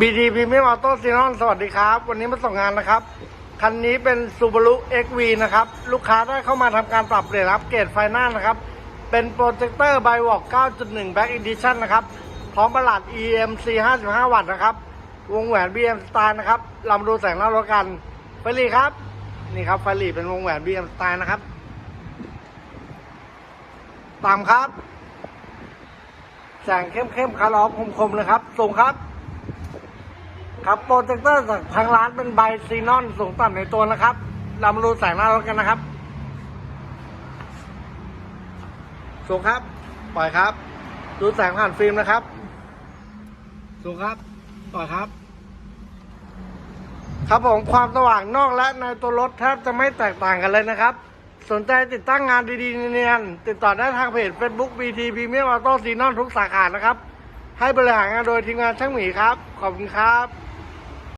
BT Premium Auto s e n o n สวัสดีครับ วันนี้มาส่งงานนะครับ คันนี้เป็น Subaru XV นะครับ ลูกค้าได้เข้ามาทำการปรับเปลี่ยนอัปเกรดไฟหน้านะครับ เป็นโปรเจคเตอร์ b y w a l k 9.1 Back Edition นะครับ พร้อมประหลัด EMC 55 วัตต์นะครับ วงแหวน BM Style นะครับลำดูแสงหน้ารถกัน ไฟลีครับ นี่ครับไฟลีเป็นวงแหวน BM Style นะครับ ตามครับ แสงเข้มๆคาร์ลอฟคมๆเลยครับสูงครับ ครับโปรเจคเตอร์จากทางร้านเป็นไบซีนอนสูงต่ำในตัวนะครับเรามาดูแสงหน้ารถกันนะครับ สูงครับ ปล่อยครับ ดูแสงผ่านฟิล์มนะครับ สูงครับ ปล่อยครับ ครับผมความสว่างนอกและในตัวรถแทบจะไม่แตกต่างกันเลยนะครับ สนใจติดตั้งงานดีๆเนียนๆติดต่อได้ทางเพจ Facebook BT Premium Auto ซีนอนทุกสาขานะครับ ให้บริหารงานโดยทีมงานช่างหมีครับ ขอบคุณครับ